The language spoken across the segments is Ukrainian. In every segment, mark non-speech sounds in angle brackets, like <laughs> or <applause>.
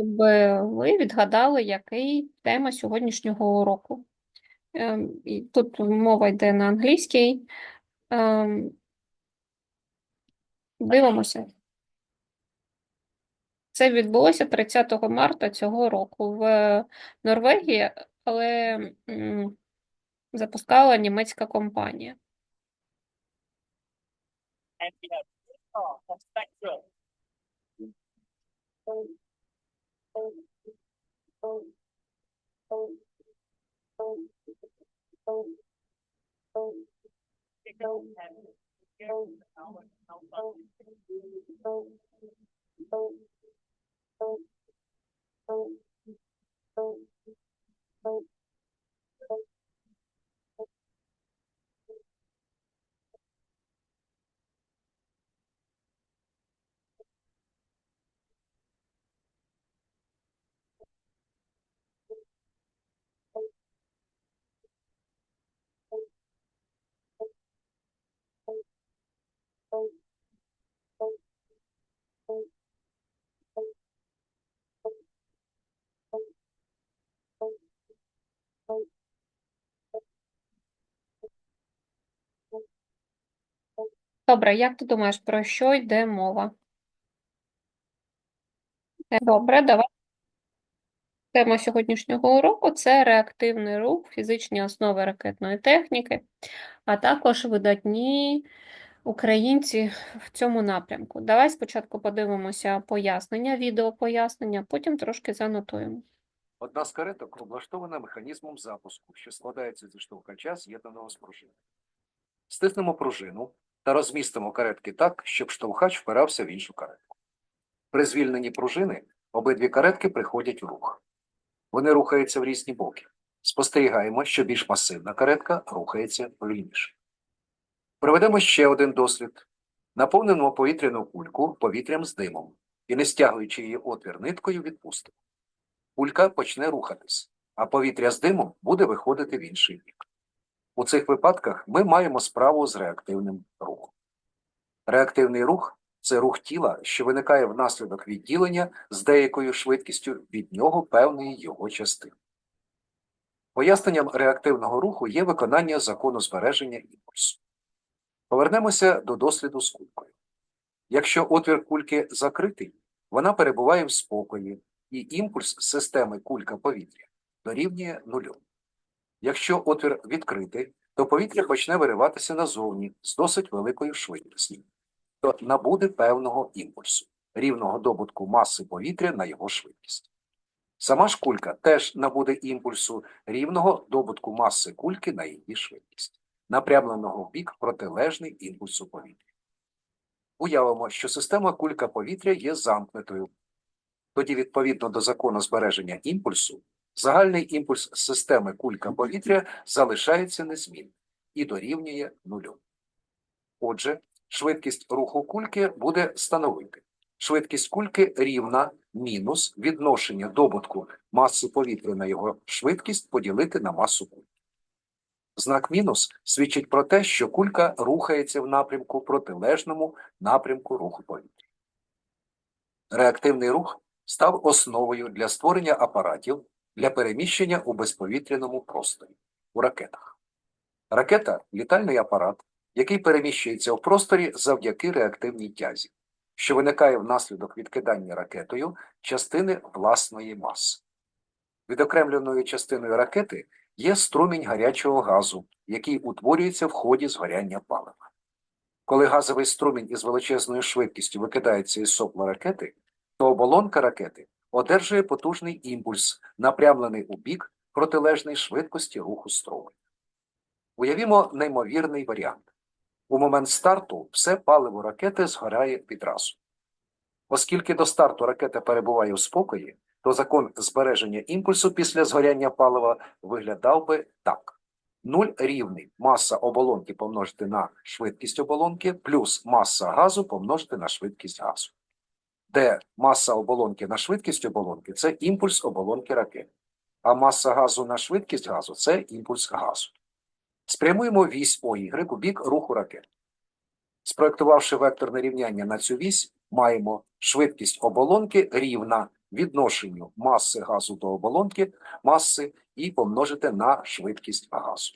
щоб ви відгадали, який тема сьогоднішнього уроку. Ем, і Тут мова йде на англійській. Ем, Дивимося. Це відбулося 30 марта цього року в Норвегії, але запускала німецька компанія. It don't have. Добре, як ти думаєш, про що йде мова? Е, Добре, давай. Тема сьогоднішнього уроку це реактивний рух, фізичні основи ракетної техніки, а також видатні українці в цьому напрямку. Давай спочатку подивимося пояснення, відеопояснення, потім трошки занотуємо. Одна з кареток облаштована механізмом запуску, що складається зі штовхача з'єднаного з пружиною. Стиснемо пружину та розмістимо каретки так, щоб штовхач впирався в іншу каретку. При звільненні пружини обидві каретки приходять в рух. Вони рухаються в різні боки. Спостерігаємо, що більш масивна каретка рухається повільніше. Проведемо ще один дослід. Наповнимо повітряну кульку повітрям з димом і, не стягуючи її отвір ниткою, відпустимо. Кулька почне рухатись, а повітря з димом буде виходити в інший бік. У цих випадках ми маємо справу з реактивним рухом. Реактивний рух це рух тіла, що виникає внаслідок відділення з деякою швидкістю від нього певної його частини. Поясненням реактивного руху є виконання закону збереження імпульсу. Повернемося до досліду з кулькою. Якщо отвір кульки закритий, вона перебуває в спокої, і імпульс системи кулька повітря дорівнює нулю. Якщо отвір відкритий, то повітря почне вириватися назовні з досить великою швидкістю, то набуде певного імпульсу, рівного добутку маси повітря на його швидкість. Сама ж кулька теж набуде імпульсу рівного добутку маси кульки на її швидкість, напрямленого в бік протилежний імпульсу повітря. Уявимо, що система кулька повітря є замкнутою. Тоді, відповідно до закону збереження імпульсу, загальний імпульс системи кулька повітря залишається незмінним і дорівнює нулю. Отже, швидкість руху кульки буде становити. Швидкість кульки рівна мінус відношення добутку маси повітря на його швидкість поділити на масу кульки. Знак мінус свідчить про те, що кулька рухається в напрямку протилежному напрямку руху повітря. Реактивний рух став основою для створення апаратів для переміщення у безповітряному просторі у ракетах. Ракета літальний апарат, який переміщується в просторі завдяки реактивній тязі, що виникає внаслідок відкидання ракетою частини власної маси. Відокремленою частиною ракети є струмінь гарячого газу, який утворюється в ході згоряння палива. Коли газовий струмінь із величезною швидкістю викидається із сопла ракети, то оболонка ракети одержує потужний імпульс, напрямлений у бік протилежної швидкості руху струму. Уявімо неймовірний варіант. У момент старту все паливо ракети згорає відразу. Оскільки до старту ракета перебуває в спокої, то закон збереження імпульсу після згоряння палива виглядав би так. Нуль рівний маса оболонки помножити на швидкість оболонки плюс маса газу помножити на швидкість газу де маса оболонки на швидкість оболонки це імпульс оболонки ракети, а маса газу на швидкість газу це імпульс газу. Спрямуємо вісь ОY у бік руху ракети. Спроектувавши векторне рівняння на цю вісь, маємо швидкість оболонки рівна відношенню маси газу до оболонки маси і помножити на швидкість газу.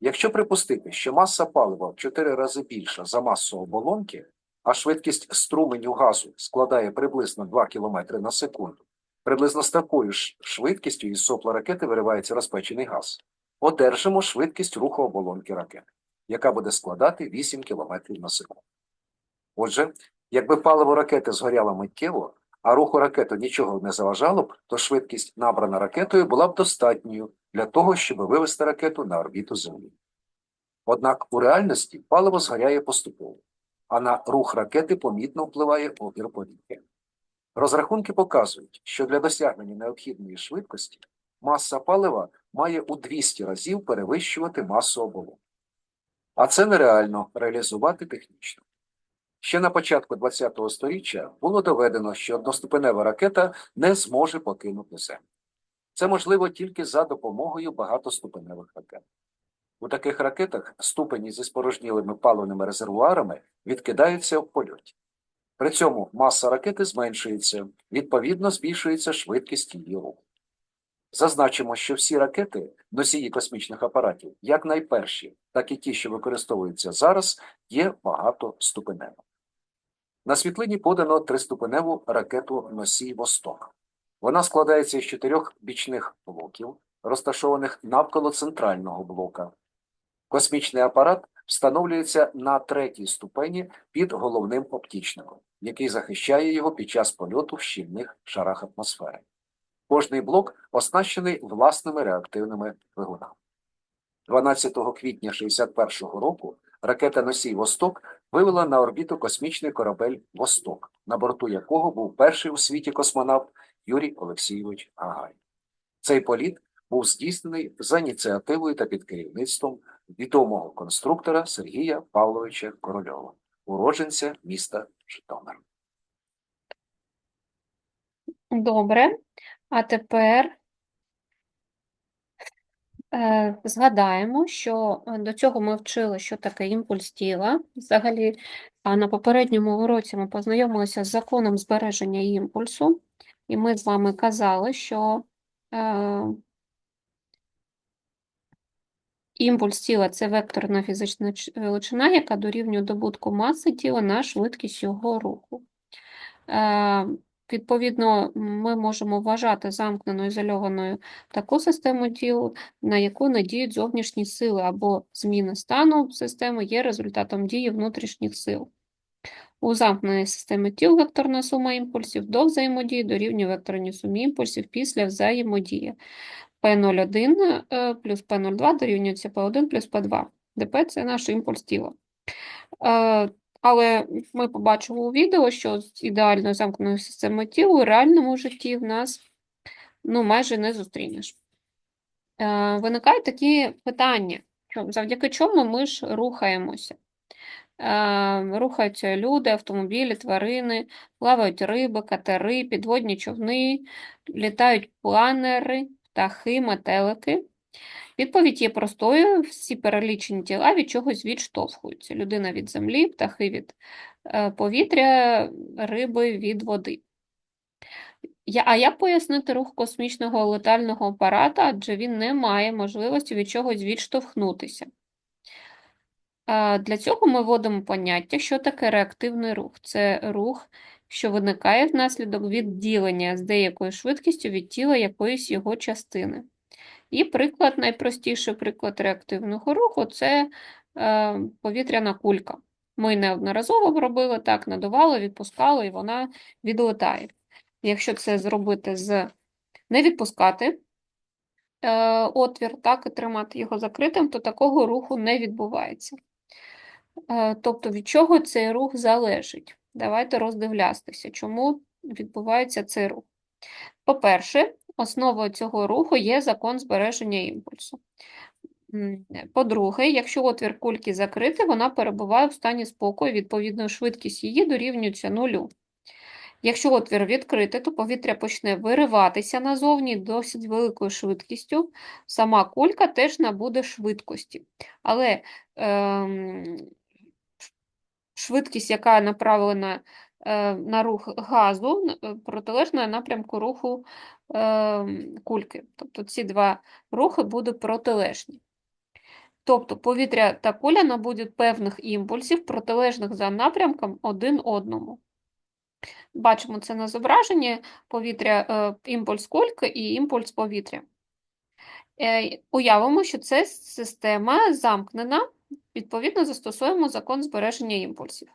Якщо припустити, що маса палива в 4 рази більша за масу оболонки, а швидкість струменю газу складає приблизно 2 км на секунду, приблизно з такою ж швидкістю із сопла ракети виривається розпечений газ, одержимо швидкість руху оболонки ракети, яка буде складати 8 км на секунду. Отже, якби паливо ракети згоряло миттєво, а руху ракети нічого не заважало б, то швидкість, набрана ракетою, була б достатньою для того, щоб вивести ракету на орбіту Землі. Однак у реальності паливо згоряє поступово, а на рух ракети помітно впливає опір повітря. Розрахунки показують, що для досягнення необхідної швидкості маса палива має у 200 разів перевищувати масу оболонки. А це нереально реалізувати технічно. Ще на початку ХХ століття було доведено, що одноступенева ракета не зможе покинути Землю. Це можливо тільки за допомогою багатоступеневих ракет. У таких ракетах ступені зі спорожнілими паливними резервуарами відкидаються в польоті. При цьому маса ракети зменшується, відповідно збільшується швидкість її руху. Зазначимо, що всі ракети, носії космічних апаратів, як найперші, так і ті, що використовуються зараз, є багатоступеневими. На світлині подано триступеневу ракету носій Восток. Вона складається з чотирьох бічних блоків, розташованих навколо центрального блока. Космічний апарат встановлюється на третій ступені під головним оптічником, який захищає його під час польоту в щільних шарах атмосфери. Кожний блок оснащений власними реактивними двигунами. 12 квітня 1961 року ракета носій Восток вивела на орбіту космічний корабель Восток, на борту якого був перший у світі космонавт Юрій Олексійович Гагарін. Цей політ був здійснений за ініціативою та під керівництвом відомого конструктора Сергія Павловича Корольова, уродженця міста Житомир. Добре. А тепер е, згадаємо, що до цього ми вчили, що таке імпульс тіла. Взагалі, а на попередньому уроці ми познайомилися з законом збереження імпульсу, і ми з вами казали, що е, імпульс тіла це векторна фізична величина, яка дорівнює добутку маси тіла на швидкість його руху. Е, Відповідно, ми можемо вважати замкненою ізольованою таку систему тіл, на яку не діють зовнішні сили, або зміна стану системи є результатом дії внутрішніх сил. У замкненій системі тіл векторна сума імпульсів до взаємодії дорівнює векторній сумі імпульсів після взаємодії. P01 е, плюс P02 дорівнюється P1 плюс P2. ДП – це наш імпульс тіла. Е, Але ми побачили у відео, що з ідеально замкненою системою тіл у реальному житті в нас ну, майже не зустрінеш. Е, Виникають такі питання, завдяки чому ми ж рухаємося. Рухаються люди, автомобілі, тварини, плавають риби, катери, підводні човни, літають планери, птахи, метелики. Відповідь є простою: всі перелічені тіла від чогось відштовхуються. Людина від землі, птахи від е, повітря, риби від води. А як пояснити рух космічного летального апарата, адже він не має можливості від чогось відштовхнутися? Е, Для цього ми вводимо поняття, що таке реактивний рух. Це рух, що виникає внаслідок відділення з деякою швидкістю від тіла якоїсь його частини. І приклад, найпростіший приклад реактивного руху це е, повітряна кулька. Ми неодноразово робили так, надували, відпускали, і вона відлетає. Якщо це зробити з не відпускати е, отвір, так, і тримати його закритим, то такого руху не відбувається. Е, Тобто від чого цей рух залежить? Давайте роздивлятися, чому відбувається цей рух. По-перше, основою цього руху є закон збереження імпульсу. По-друге, якщо отвір кульки закритий, вона перебуває в стані спокою, відповідно, швидкість її дорівнюється нулю. Якщо отвір відкритий, то повітря почне вириватися назовні досить великою швидкістю. Сама кулька теж набуде швидкості. Але ем, швидкість, яка направлена е, на рух газу е, напрямку руху е, кульки. Тобто ці два рухи будуть протилежні. Тобто повітря та куля набудуть певних імпульсів, протилежних за напрямком один одному. Бачимо це на зображенні повітря, імпульс кульки і імпульс повітря. Уявимо, що це система замкнена, відповідно, застосуємо закон збереження імпульсів.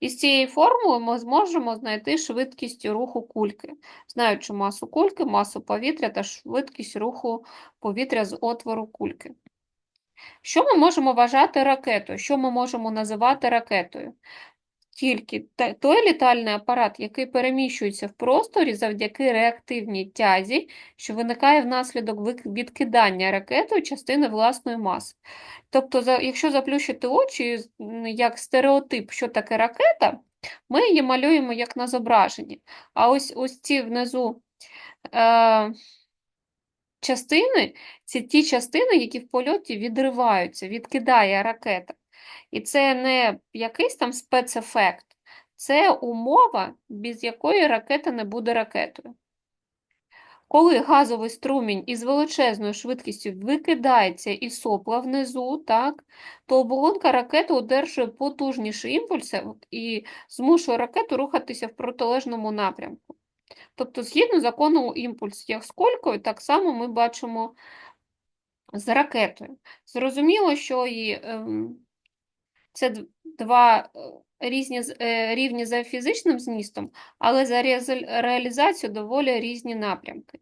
Із цієї формули ми зможемо знайти швидкість руху кульки, знаючи масу кульки, масу повітря та швидкість руху повітря з отвору кульки. Що ми можемо вважати ракетою? Що ми можемо називати ракетою? Тільки той літальний апарат, який переміщується в просторі завдяки реактивній тязі, що виникає внаслідок відкидання ракетою частини власної маси. Тобто, якщо заплющити очі, як стереотип, що таке ракета, ми її малюємо як на зображенні. А ось ось ці внизу е, частини, це ті частини, які в польоті відриваються, відкидає ракета. І це не якийсь там спецефект, це умова, без якої ракета не буде ракетою. Коли газовий струмінь із величезною швидкістю викидається із сопла внизу, так, то оболонка ракети одержує потужніші імпульси і змушує ракету рухатися в протилежному напрямку. Тобто, згідно закону імпульсу як з колькою, так само ми бачимо з ракетою. Зрозуміло, що і ем, це два е, різні е, рівні за фізичним змістом, але за реалізацію доволі різні напрямки.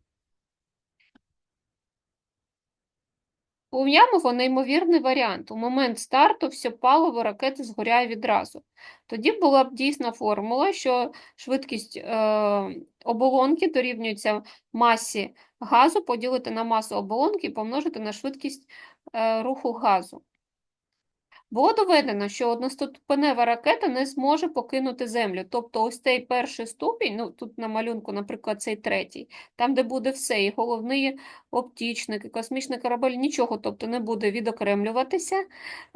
У Уявимо неймовірний варіант. У момент старту все паливо ракети згоряє відразу. Тоді була б дійсна формула, що швидкість е, оболонки дорівнюється масі газу поділити на масу оболонки і помножити на швидкість е, руху газу. Було доведено, що одноступенева ракета не зможе покинути Землю. Тобто ось цей перший ступінь, ну тут на малюнку, наприклад, цей третій, там, де буде все, і головний оптічник, і космічний корабель, нічого тобто, не буде відокремлюватися,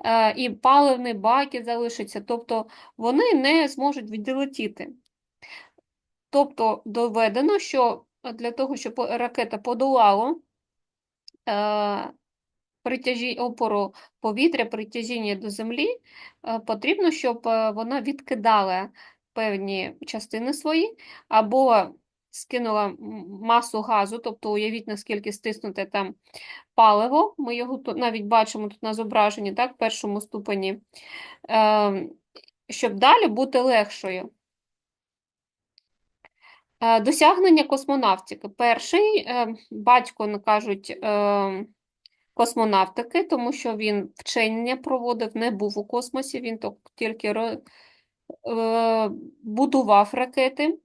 е, і паливний баки залишаться, тобто вони не зможуть відлетіти. Тобто доведено, що для того, щоб ракета подолала е, притяжі... опору повітря, притяжіння до землі, е, потрібно, щоб е, вона відкидала певні частини свої, або скинула масу газу, тобто уявіть, наскільки стиснуте там паливо, ми його тут навіть бачимо тут на зображенні, так, в першому ступені, е, щоб далі бути легшою. Досягнення космонавтики. Перший батько, ну, кажуть, космонавтики, тому що він вчення проводив, не був у космосі, він тільки е, будував ракети.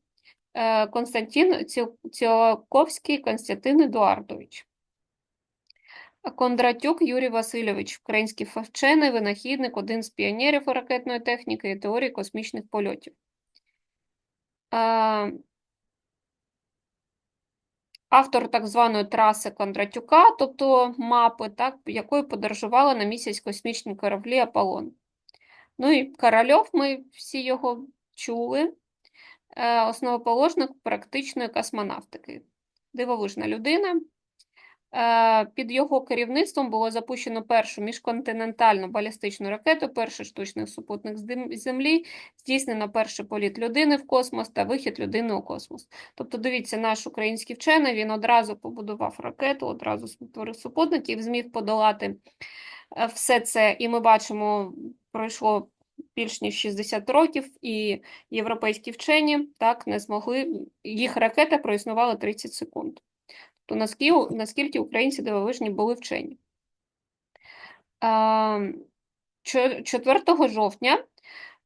Е, Константин Ціолковський Константин Едуардович. Кондратюк Юрій Васильович, український вчений, винахідник, один з піонерів ракетної техніки і теорії космічних польотів. Автор так званої траси Кондратюка, тобто мапи, так, якою подорожували на місяць космічні кораблі Аполлон. Ну і Корольов, ми всі його чули, е, основоположник практичної космонавтики. Дивовижна людина. Е, Під його керівництвом було запущено першу міжконтинентальну балістичну ракету, перший штучний супутник з Землі, здійснено перший політ людини в космос та вихід людини у космос. Тобто, дивіться, наш український вчений, він одразу побудував ракету, одразу створив супутників, зміг подолати е, все це. І ми бачимо, пройшло більш ніж 60 років, і європейські вчені так не змогли, їх ракета проіснувала 30 секунд. То наскільки, українці дивовижні були вчені. А, 4 жовтня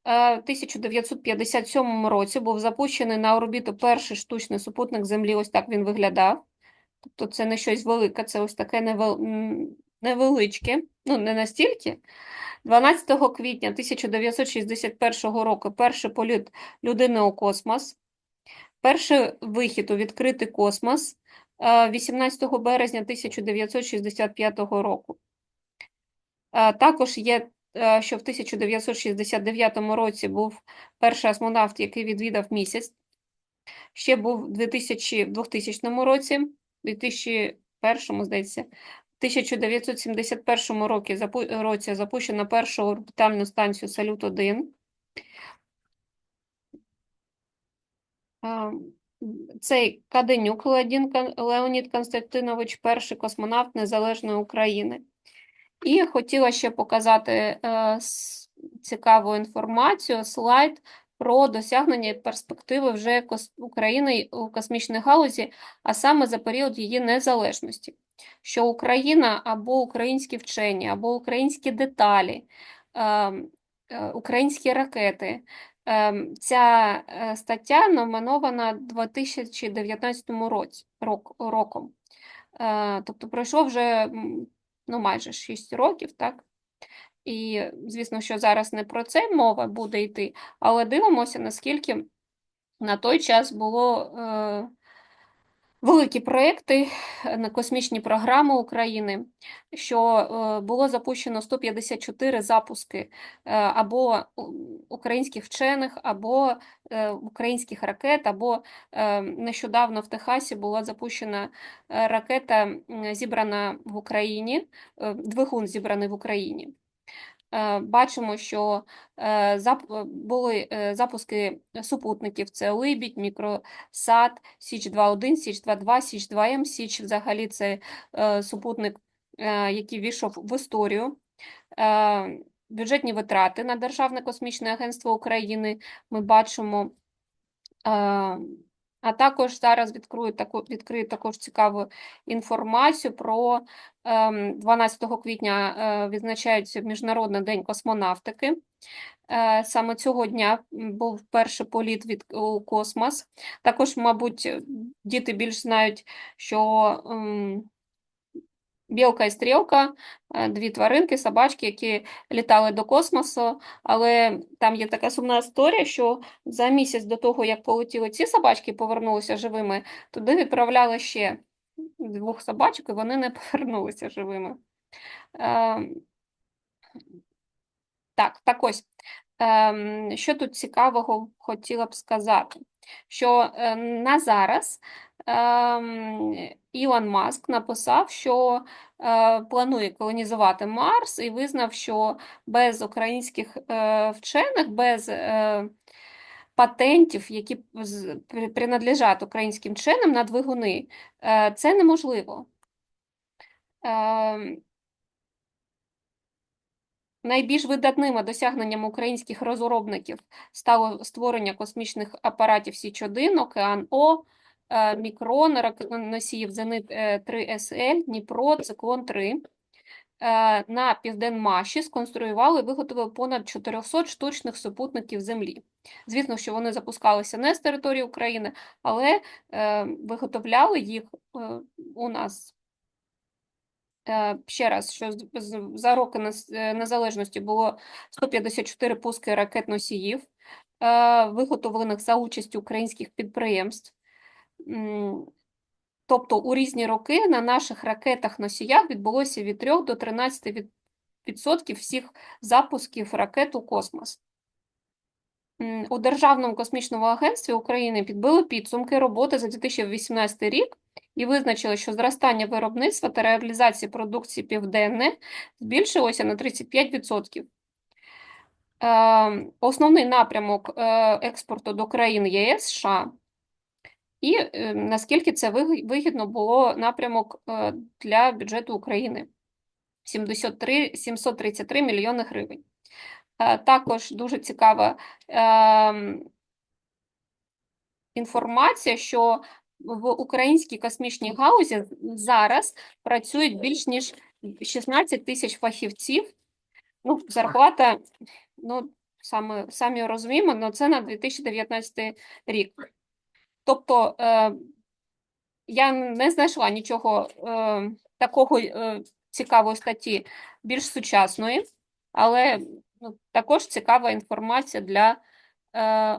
е, 1957 році був запущений на орбіту перший штучний супутник Землі. Ось так він виглядав. Тобто це не щось велике, це ось таке невеличке, ну не настільки. 12 квітня 1961 року перший політ людини у космос, перший вихід у відкритий космос е, 18 березня 1965 року. Е, Також є е, що в 1969 році був перший астронавт, який відвідав місяць. Ще був у 2000, 2000 році, 2001, здається, в 1971 році, році запущено першу орбітальну станцію Салют-1. А, Цей Каденюк Леонід Константинович, перший космонавт Незалежної України. І хотіла ще показати е, цікаву інформацію, слайд про досягнення перспективи вже України у космічній галузі, а саме за період її незалежності. Що Україна або українські вчені, або українські деталі, ем, е, українські ракети. Ем, Ця е, стаття номенована 2019 році, рок, роком. Е, Тобто пройшло вже ну, майже 6 років, так? І, звісно, що зараз не про це мова буде йти, але дивимося, наскільки на той час було е, великі проекти е, на космічні програми України, що е, було запущено 154 запуски е, або українських вчених, або українських ракет, або нещодавно в Техасі була запущена ракета, зібрана в Україні, двигун зібраний в Україні. Е, Бачимо, що е, були е, запуски супутників: це Либідь, Мікросат, Січ 2.1, Січ 2.2, Січ 2М. Січ взагалі це супутник, який війшов в історію. Бюджетні витрати на Державне космічне агентство України ми бачимо. А також зараз відкрию таку, відкрию також цікаву інформацію про ем, 12 квітня е, відзначається Міжнародний день космонавтики. Е, Саме цього дня був перший політ від у космос. Також, мабуть, діти більш знають, що ем, білка і стрілка, е, дві тваринки, собачки, які літали до космосу, але там є така сумна історія, що за місяць до того, як полетіли ці собачки і повернулися живими, туди відправляли ще двох собачок, і вони не <laughs> повернулися живими. Ем, Так, так ось. Ем, Що тут цікавого хотіла б сказати? Що е, на зараз ем, Ілон Маск написав, що е, планує колонізувати Марс і визнав, що без українських е, вчених, без патентів, які принадлежать українським вченим на двигуни, це неможливо. Найбільш видатними досягненнями українських розробників стало створення космічних апаратів Січ-1, Океан-О, е, Мікрон, ракетоносіїв Зенит-3СЛ, Дніпро, Циклон-3. Е, На Південмаші сконструювали і виготовили понад 400 штучних супутників Землі. Звісно, що вони запускалися не з території України, але е, виготовляли їх е, у нас Е, Ще раз, що за роки нез- незалежності було 154 пуски ракет-носіїв, е, виготовлених за участю українських підприємств. Тобто у різні роки на наших ракетах-носіях відбулося від 3 до 13 відсотків всіх запусків ракет у космос. У Державному космічному агентстві України підбили підсумки роботи за 2018 рік і визначили, що зростання виробництва та реалізації продукції південне збільшилося на 35%. Е, Основний напрямок е, експорту до країн ЄС США. І е, наскільки це вигідно було напрямок для бюджету України 73, 733 мільйони гривень. Також дуже цікава ем, інформація, що в українській космічній галузі зараз працюють більш ніж 16 тисяч фахівців. Ну, зарплата, ну, саме, самі розуміємо, але це на 2019 рік. Тобто е, я не знайшла нічого е, такого е, цікавої статті більш сучасної, але ну, також цікава інформація для е,